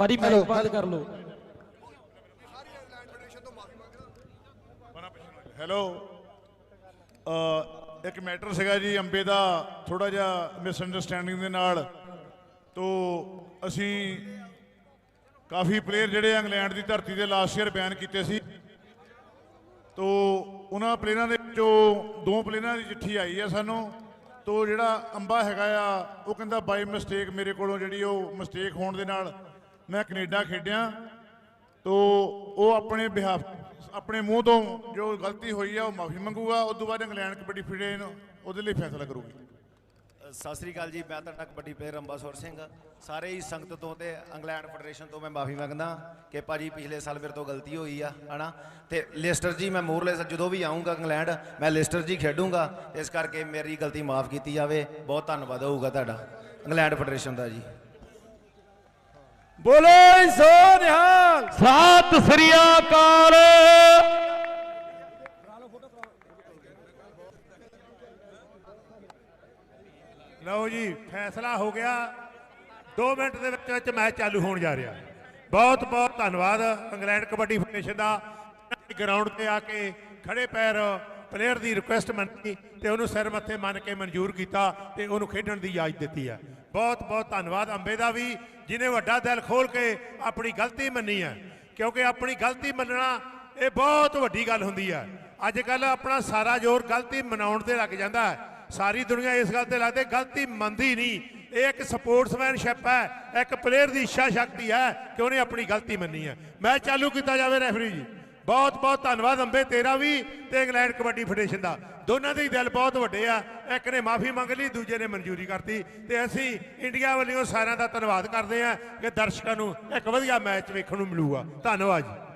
ਭਾਜੀ ਮਾਈਕ ਬੰਦ ਕਰ ਲਓ। ਹੈਲੋ ਅ, ਇੱਕ ਮੈਟਰ ਸੀਗਾ ਜੀ ਅੰਬੇ ਦਾ ਥੋੜਾ ਜਿਹਾ ਮਿਸਅੰਡਰਸਟੈਂਡਿੰਗ ਦੇ ਨਾਲ। ਤੋ ਅਸੀਂ ਕਾਫੀ ਪਲੇਅਰ ਜਿਹੜੇ ਇੰਗਲੈਂਡ ਦੀ ਧਰਤੀ ਤੇ ਲਾਸਟ ਈਅਰ ਬਿਆਨ ਕੀਤੇ ਸੀ। ਤੋ ਉਹਨਾਂ ਪਲੇਅਰਾਂ ਦੇ ਵਿੱਚੋਂ ਦੋ ਪਲੇਅਰਾਂ ਦੀ ਚਿੱਠੀ ਆਈ ਹੈ ਸਾਨੂੰ। ਤੋ ਜਿਹੜਾ ਅੰਬਾ ਹੈਗਾ ਆ ਉਹ ਕਹਿੰਦਾ ਬਾਈ ਮਿਸਟੇਕ ਮੇਰੇ ਕੋਲੋਂ ਜਿਹੜੀ ਉਹ ਮਿਸਟੇਕ ਹੋਣ ਦੇ ਨਾਲ ਮੈਂ ਕੈਨੇਡਾ ਖੇਡਿਆ, ਤੋ ਉਹ ਆਪਣੇ ਬਿਹਾਫ, ਆਪਣੇ ਮੂੰਹ ਤੋਂ ਜੋ ਗਲਤੀ ਹੋਈ ਆ, ਉਹ ਮਾਫੀ ਮੰਗੂਗਾ, ਉਸ ਤੋਂ ਬਾਅਦ ਇੰਗਲੈਂਡ ਕਬੱਡੀ ਫੈਡਰੇਸ਼ਨ ਉਹਦੇ ਲਈ ਫੈਸਲਾ ਕਰੂਗੀ। ਸਤਿ ਸ੍ਰੀ ਅਕਾਲ ਜੀ, ਮੈਂ ਤੁਹਾਡਾ ਕਬੱਡੀ ਪਲੇਅਰ ਅੰਬਾਸੁਰ ਸਿੰਘ। ਸਾਰੇ ਹੀ ਸੰਗਤ ਤੋਂ ਤੇ ਇੰਗਲੈਂਡ ਫੈਡਰੇਸ਼ਨ ਤੋਂ ਮੈਂ ਮਾਫੀ ਮੰਗਦਾ ਕਿ ਭਾਜੀ ਪਿਛਲੇ ਸਾਲ ਮੇਰੇ ਤੋਂ ਗਲਤੀ ਹੋਈ ਆ, ਹਨਾ? ਤੇ ਲਿਸਟਰ ਜੀ, ਮੈਂ ਮੂਰਲੇ ਜਦੋਂ ਵੀ ਆਉਂਗਾ ਇੰਗਲੈਂਡ, ਮੈਂ ਲਿਸਟਰ ਜੀ ਖੇਡੂੰਗਾ, ਇਸ ਕਰਕੇ ਮੇਰੀ ਗਲਤੀ ਮਾਫ ਕੀਤੀ ਜਾਵੇ। ਬਹੁਤ ਧੰਨਵਾਦ ਹੋਊਗਾ ਤੁਹਾਡਾ, ਇੰਗਲੈਂਡ ਫੈਡਰੇਸ਼ਨ ਦਾ ਜੀ। ਬੋਲੇ ਸੋ ਨਿਹਾਲ। ਸਤਿ ਸ੍ਰੀ ਅਕਾਲ। ਲਓ ਜੀ ਫੈਸਲਾ ਹੋ ਗਿਆ। 2 ਮਿੰਟ ਦੇ ਵਿੱਚ ਵਿੱਚ ਮੈਚ ਚਾਲੂ ਹੋਣ ਜਾ ਰਿਹਾ। ਬਹੁਤ ਬਹੁਤ ਧੰਨਵਾਦ ਇੰਗਲੈਂਡ ਕਬੱਡੀ ਫੈਡਰੇਸ਼ਨ ਦਾ। ਗਰਾਊਂਡ ਤੇ ਆ ਕੇ ਖੜੇ ਪੈਰ ਪਲੇਅਰ ਦੀ ਰਿਕੁਐਸਟ ਮੰਨੀ ਤੇ ਉਹਨੂੰ ਸਿਰ ਮੱਥੇ ਮੰਨ ਕੇ ਮਨਜ਼ੂਰ ਕੀਤਾ ਤੇ ਉਹਨੂੰ ਖੇਡਣ ਦੀ ਇਜਾਜ਼ਤ ਦਿੱਤੀ ਹੈ। ਬਹੁਤ ਬਹੁਤ ਧੰਨਵਾਦ ਅੰਬੇ ਦਾ ਵੀ ਜਿਨੇ ਵੱਡਾ ਦਿਲ ਖੋਲ ਕੇ ਆਪਣੀ ਗਲਤੀ ਮੰਨੀ ਹੈ। ਕਿਉਂਕਿ ਆਪਣੀ ਗਲਤੀ ਮੰਨਣਾ ਇਹ ਬਹੁਤ ਵੱਡੀ ਗੱਲ ਹੁੰਦੀ ਹੈ। ਅੱਜ ਕੱਲ ਆਪਣਾ ਸਾਰਾ ਜ਼ੋਰ ਗਲਤੀ ਮਨਾਉਣ ਤੇ ਲੱਗ ਜਾਂਦਾ ਹੈ। ਸਾਰੀ ਦੁਨੀਆ ਇਸ ਗੱਲ ਤੇ ਲੱਗਦੇ, ਗਲਤੀ ਮੰਨਦੀ ਨਹੀਂ। ਇਹ ਇੱਕ ਸਪੋਰਟਸਮੈਨਸ਼ਿਪ ਹੈ, ਇੱਕ ਪਲੇਅਰ ਦੀ ਇੱਛਾ ਸ਼ਕਤੀ ਹੈ ਕਿ ਉਹਨੇ ਆਪਣੀ ਗਲਤੀ ਮੰਨੀ ਹੈ। ਮੈਚ ਚਾਲੂ ਕੀਤਾ ਜਾਵੇ, ਰੈਫਰੀ ਜੀ। ਬਹੁਤ ਬਹੁਤ ਧੰਨਵਾਦ ਅੰਬੇ, ਤੇਰਾ ਵੀ ਤੇ ਇੰਗਲੈਂਡ ਕਬੱਡੀ ਫੈਡਰੇਸ਼ਨ ਦਾ। ਦੋਨਾਂ ਦੇ ਹੀ ਦਿਲ ਬਹੁਤ ਵੱਡੇ ਆ। ਇੱਕ ਨੇ ਮਾਫੀ ਮੰਗ ਲਈ, ਦੂਜੇ ਨੇ ਮਨਜ਼ੂਰੀ ਕਰਤੀ। ਤੇ ਅਸੀਂ ਇੰਡੀਆ ਵੱਲੋਂ ਸਾਰਿਆਂ ਦਾ ਧੰਨਵਾਦ ਕਰਦੇ ਹਾਂ ਕਿ ਦਰਸ਼ਕਾਂ ਨੂੰ ਇੱਕ ਵਧੀਆ ਮੈਚ ਵੇਖਣ ਨੂੰ ਮਿਲੂਗਾ। ਧੰਨਵਾਦ ਜੀ।